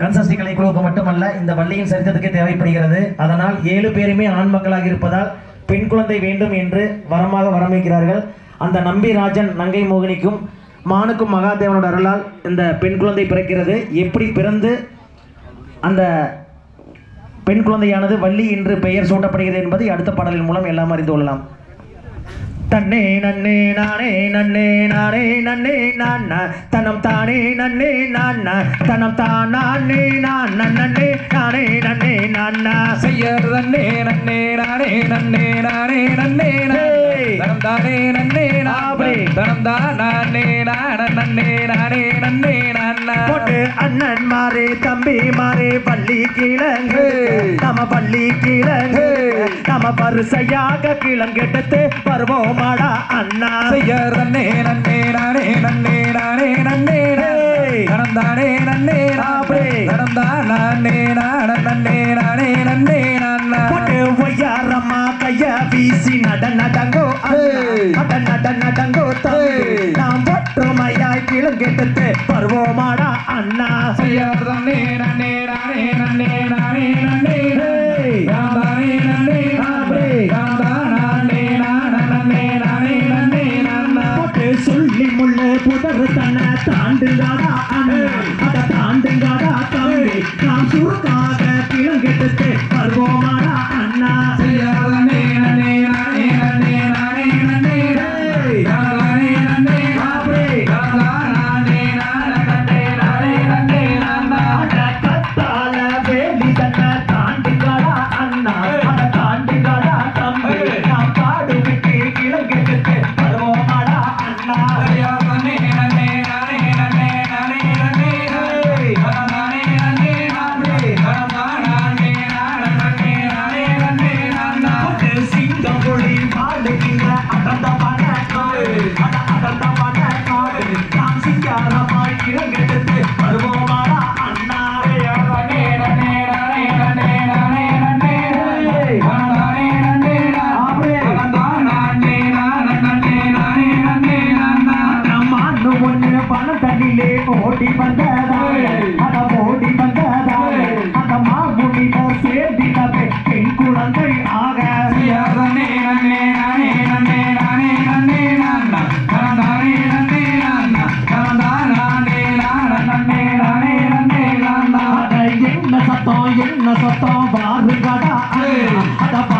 கன்சஸ்டி கலை குழுவுக்கு மட்டுமல்ல இந்த பள்ளியின் சரித்திரத்துக்கு தேவைப்படுகிறது. அதனால் ஏழு பேருமே ஆண் மக்களாக இருப்பதால் பெண் குழந்தை வேண்டும் என்று வரமாக வரமைக்கிறார்கள் அந்த நம்பி ராஜன் நங்கை மோகினிக்கும் மானுக்கும் மகாதேவனோட அருளால் இந்த பெண் குழந்தை பிறக்கிறது. எப்படி பிறந்து அந்த பெண் குழந்தையானது வள்ளி என்று பெயர் சூட்டப்படுகிறது என்பதை அடுத்த பாடலின் மூலம் எல்லாம் அறிந்து கொள்ளலாம். தன்னே நன்னே நானே நன்னே நானே நன்னே நான் தனம் தானே நன்னே நான் தனம் தான் நானே நான் நன்னே நானே நன்னே நான் செய்யறதன்னே நன்னே நானே நன்னே நானே நன்னே நானே ஏய். தனம் தானே நன்னே. நானே தனம் தான் நானே நான நன்னே நானே நன்னே நானா போட்டு அண்ணன் மாறே தம்பி மாறே பள்ளி கிழங்கு. நம்ம பள்ளி கிழங்கு. நம்ம பரிசையாக கிழங்கெடுத்து வருவோமாடா அண்ணா நன்னே நன்னே வீசி நட நடங்கோ. நட நட நடங்கோ. நாம் ஒற்றுமையாய் கிழங்கெடுத்து வருவோமாடா அண்ணா. செய்யர் நன்னே நானே நன்னே நானே நன்னே தானே நன்னே நானே நான நானே நானா போட்டு சொல்லி முள்ளு புதறு தன்னை தாண்டுங்காடா அண்ணா. ஓடி வந்ததாலே அத ஓடி வந்ததாலே அந்த மாமுனிவர் சேர்ந்திடவே பெண் குழந்தை ஆக. அட என்ன சத்தம் என்ன சத்தம்? பாருங்கடா அண்ணா.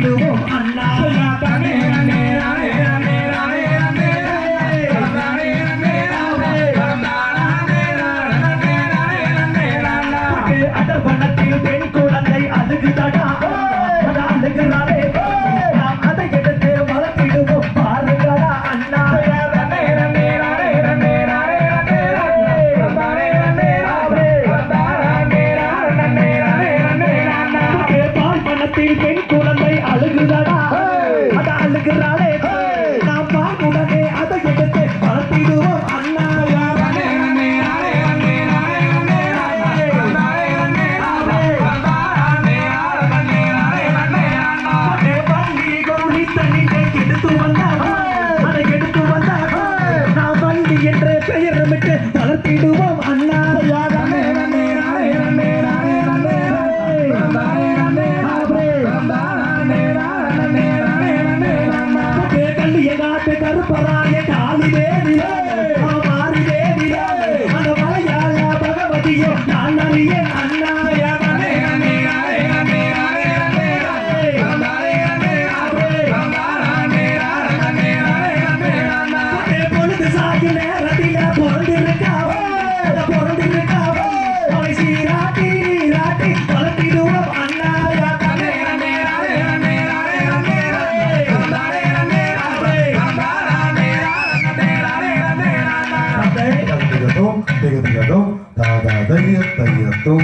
கேட்டிடுவோம் அண்ணா போட்டு அதர்வனத்தில் பெண் குழந்தை அழுகுதடா அட அழுகுறாளே நாம் அதை எடுத்து வளர்த்திடுவோம் பாருங்கடா பெண் குழந்தை தண்ணியை எடுத்து வந்தாவா அதை எடுத்து வந்தாவா நான் வண்டி என்ற பெயரமிட்டு வளர்த்திடுவோம் அண்ணா. கருப்பராய காலி தேவியா மாறி தேவியா அந்த மலையாள பகவதியோ நான் அறிய 都